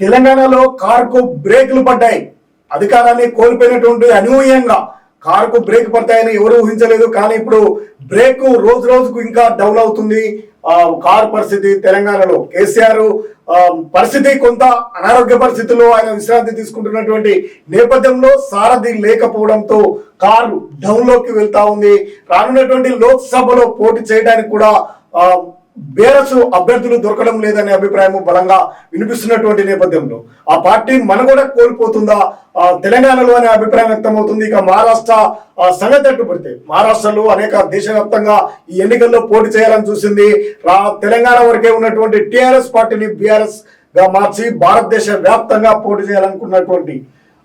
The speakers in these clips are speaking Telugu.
తెలంగాణలో కారుకు బ్రేకులు పడ్డాయి. అధికారాన్ని కోల్పోయినటువంటి అనూహ్యంగా కారుకు బ్రేక్ పడతాయని ఎవరు ఊహించలేదు. కానీ ఇప్పుడు బ్రేక్ రోజు రోజుకు ఇంకా డౌన్ అవుతుంది. ఆ, కారు పరిస్థితి తెలంగాణలో. కేసీఆర్ పరిస్థితి కొంత అనారోగ్య పరిస్థితుల్లో ఆయన విశ్రాంతి తీసుకుంటున్నటువంటి నేపథ్యంలో సారథి లేకపోవడంతో కారు డౌన్లోకి వెళ్తా ఉంది. రానున్నటువంటి లోక్సభలో పోటీ చేయడానికి కూడా బేరసు అభ్యర్థులు దొరకడం లేదనే అభిప్రాయం బలంగా వినిపిస్తున్నటువంటి నేపథ్యంలో ఆ పార్టీ మనుగడ కోల్పోతుందా? తెలంగాణలో అనే అభిప్రాయం వ్యక్తమవుతుంది. ఇక మహారాష్ట్ర సంగతి అట్టు పడితే మహారాష్ట్రలో అనేక దేశవ్యాప్తంగా ఈ ఎన్నికల్లో పోటీ చేయాలని చూసింది. రా తెలంగాణ వరకే ఉన్నటువంటి టిఆర్ఎస్ పార్టీని బీఆర్ఎస్గా మార్చి భారతదేశ వ్యాప్తంగా పోటీ చేయాలనుకున్నటువంటి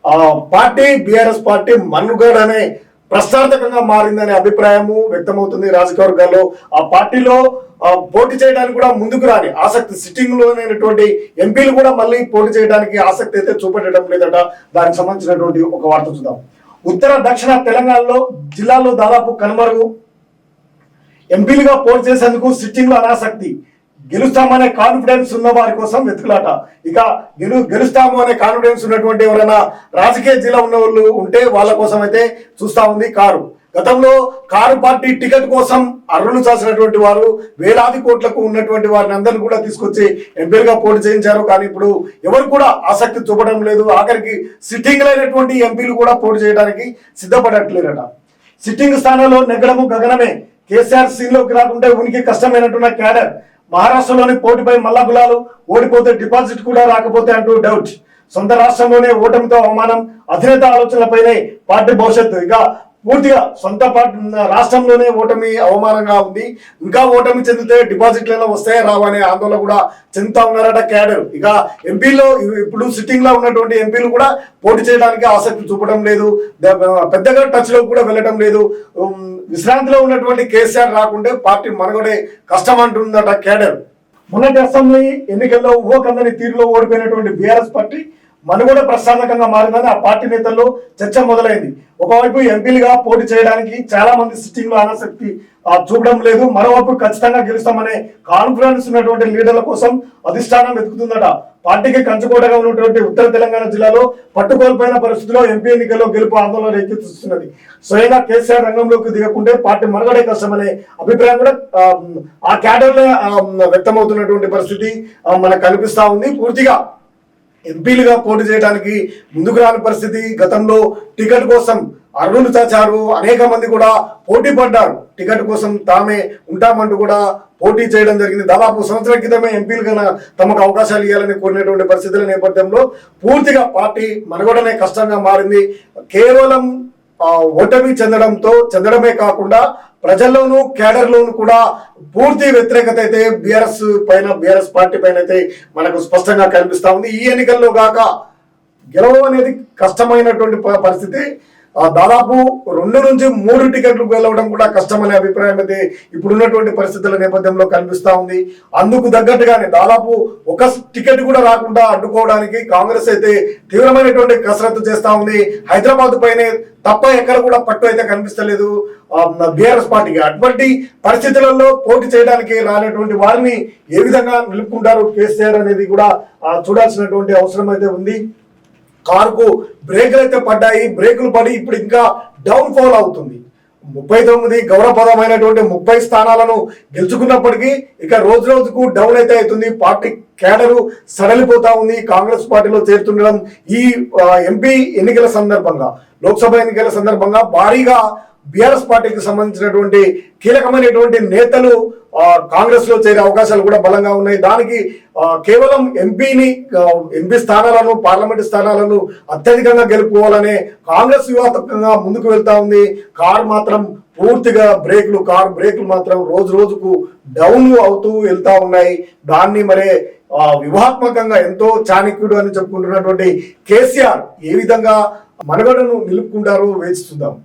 ఆ పార్టీ బీఆర్ఎస్ పార్టీ మనుగడనే అనే ప్రశ్నార్థకంగా మారిందనే అభిప్రాయము వ్యక్తమవుతుంది రాజకీయ వర్గాల్లో. ఆ పార్టీలో పోటీ చేయడానికి కూడా ముందుకు రాని ఆసక్తి సిట్టింగ్ లోనైనటువంటి ఎంపీలు కూడా మళ్ళీ పోటీ చేయడానికి ఆసక్తి అయితే చూపెట్టడం లేదట. దానికి సంబంధించినటువంటి ఒక వార్త చూద్దాం. ఉత్తర దక్షిణ తెలంగాణలో జిల్లాలో దాదాపు కనుమరుగు. ఎంపీలుగా పోటీ చేసేందుకు సిట్టింగ్లో అనాసక్తి. గెలుస్తామనే కాన్ఫిడెన్స్ ఉన్న వారి కోసం వెతుకులాట. ఇక గెలు గెలుస్తాము అనే కాన్ఫిడెన్స్ ఉన్నటువంటి ఎవరైనా రాజకీయ జిల్లా ఉన్న వాళ్ళు ఉంటే వాళ్ళ కోసం అయితే చూస్తా ఉంది కారు. గతంలో కారు పార్టీ టికెట్ కోసం అర్రులు చేసినటువంటి వారు వేలాది కోట్లకు ఉన్నటువంటి వారిని అందరిని కూడా తీసుకొచ్చి ఎంపీలుగా పోటీ చేయించారు. కానీ ఇప్పుడు ఎవరు కూడా ఆసక్తి చూపడం లేదు. ఆఖరికి సిట్టింగ్ లేనటువంటి ఎంపీలు కూడా పోటీ చేయడానికి సిద్ధపడట్లేరట. సిట్టింగ్ స్థానంలో నెగ్గడము గగనమే. కేసీఆర్ సీన్లోకి రాకుంటే ఉనికి కష్టమైనట్టున్న క్యాడర్. మహారాష్ట్రలోని పోటీపై మల్లా గులాలు ఓడిపోతే డిపాజిట్ కూడా రాకపోతే అంటూ డౌట్. సొంత రాష్ట్రంలోనే ఓటమితో అవమానం అధినేత ఆలోచనలపైనే పార్టీ భవిష్యత్తు. ఇక పూర్తిగా సొంత పార్టీ రాష్ట్రంలోనే ఓటమి అవమానంగా ఉంది. ఇంకా ఓటమి చెందితే డిపాజిట్లలో వస్తాయా రావా అనే ఆందోళన కూడా చెందుతా ఉన్నారట క్యాడర్. ఇక ఎంపీలో ఇప్పుడు సిట్టింగ్లో ఉన్నటువంటి ఎంపీలు కూడా పోటీ చేయడానికి ఆసక్తి చూపడం లేదు. పెద్దగా టచ్లో కూడా వెళ్ళటం లేదు. విశ్రాంతిలో ఉన్నటువంటి కేసీఆర్ రాకుంటే పార్టీ మనగడే కష్టం అంటుందట క్యాడర్. మొన్నటి అసెంబ్లీ ఎన్నికల్లో ఊహకందని తీరులో ఓడిపోయినటువంటి బీఆర్ఎస్ పార్టీ మనుగడ ప్రశాంతకంగా మారిందని ఆ పార్టీ నేతల్లో చర్చ మొదలైంది. ఒకవైపు ఎంపీలుగా పోటీ చేయడానికి చాలా మంది సిట్టింగ్లో ఆసక్తి చూపడం లేదు. మరోవైపు ఖచ్చితంగా గెలుస్తామనే కాన్ఫిడెన్స్ ఉన్నటువంటి లీడర్ల కోసం అధిష్టానం వెతుకుతుందట. పార్టీకి కంచుకోటగా ఉన్నటువంటి ఉత్తర తెలంగాణ జిల్లాలో పట్టుకోల్పోయిన పరిస్థితిలో ఎంపీ ఎన్నికల్లో గెలుపు ఆందోళన రేకెత్తిస్తున్నది. స్వయంగా కేసీఆర్ రంగంలోకి దిగకుంటే పార్టీ మనుగడే కష్టమనే అభిప్రాయం కూడా ఆ, క్యాడర్లో వ్యక్తమవుతున్నటువంటి పరిస్థితి మనకు కనిపిస్తా ఉంది. పూర్తిగా ఎంపీలుగా పోటీ చేయడానికి ముందుకు రాని పరిస్థితి గతంలో టికెట్ కోసం అరుణ్ చాచారు అనేక మంది కూడా పోటీ పడ్డారు. టికెట్ కోసం తామే ఉంటామంటూ కూడా పోటీ చేయడం జరిగింది. దాదాపు సంవత్సరం క్రితమే ఎంపీలుగా తమకు అవకాశాలు ఇవ్వాలని కోరినటువంటి పరిస్థితుల నేపథ్యంలో పూర్తిగా పార్టీ మనుగడనే కష్టంగా మారింది. కేవలం ఓటమి చెందడంతో చెందడమే కాకుండా ప్రజల్లోనూ కేడర్లోనూ కూడా పూర్తి వ్యతిరేకత అయితే బీఆర్ఎస్ పైన బీఆర్ఎస్ పార్టీ పైన అయితే మనకు స్పష్టంగా కనిపిస్తూ ఉంది. ఈ ఎన్నికల్లో గాక గెలవడం అనేది కష్టమైనటువంటి పరిస్థితి. దాదాపు రెండు నుంచి మూడు టికెట్లు వెళ్ళవడం కూడా కష్టమనే అభిప్రాయం అయితే ఇప్పుడున్నటువంటి పరిస్థితుల నేపథ్యంలో కనిపిస్తా ఉంది. అందుకు తగ్గట్టుగానే దాదాపు ఒక టికెట్ కూడా రాకుండా అడ్డుకోవడానికి కాంగ్రెస్ అయితే తీవ్రమైనటువంటి కసరత్తు చేస్తా ఉంది. హైదరాబాద్ పైనే తప్ప ఎక్కడ కూడా పట్టు అయితే కనిపిస్తలేదు. బీఆర్ఎస్ పార్టీకి అటువంటి పరిస్థితులలో పోటీ చేయడానికి రానటువంటి వారిని ఏ విధంగా నిలుపుకుంటారు కేసీఆర్ అనేది కూడా చూడాల్సినటువంటి అవసరం అయితే ఉంది. కారుకు బ్రేకులు అయితే పడ్డాయి బ్రేకులు పడి ఇప్పుడు ఇంకా డౌన్ ఫాల్ అవుతుంది. ముప్పై తొమ్మిది గౌరవప్రదమైనటువంటి ముప్పై స్థానాలను గెలుచుకున్నప్పటికీ ఇక రోజు రోజుకు డౌన్ అయితే అవుతుంది. పార్టీ కేడరు సడలిపోతా ఉంది. కాంగ్రెస్ పార్టీలో చేరుతుండడం ఈ ఎంపీ ఎన్నికల సందర్భంగా లోక్సభ ఎన్నికల సందర్భంగా భారీగా బీఆర్ఎస్ పార్టీకి సంబంధించినటువంటి కీలకమైనటువంటి నేతలు కాంగ్రెస్లో చేరే అవకాశాలు కూడా బలంగా ఉన్నాయి. దానికి కేవలం ఎంపీని ఎంపీ స్థానాలను పార్లమెంట్ స్థానాలను అత్యధికంగా గెలుపుకోవాలనే కాంగ్రెస్ వ్యూహాత్మకంగా ముందుకు వెళ్తా ఉంది. కార్ మాత్రం పూర్తిగా బ్రేకులు కార్ బ్రేకులు మాత్రం రోజు రోజుకు డౌన్ అవుతూ వెళ్తా ఉన్నాయి. దాన్ని మరే వ్యూహాత్మకంగా ఎంతో చాణక్యుడు అని చెప్పుకుంటున్నటువంటి కేసీఆర్ ఏ విధంగా మనుగడను నిలుపుకుంటారో వేచి చూద్దాం.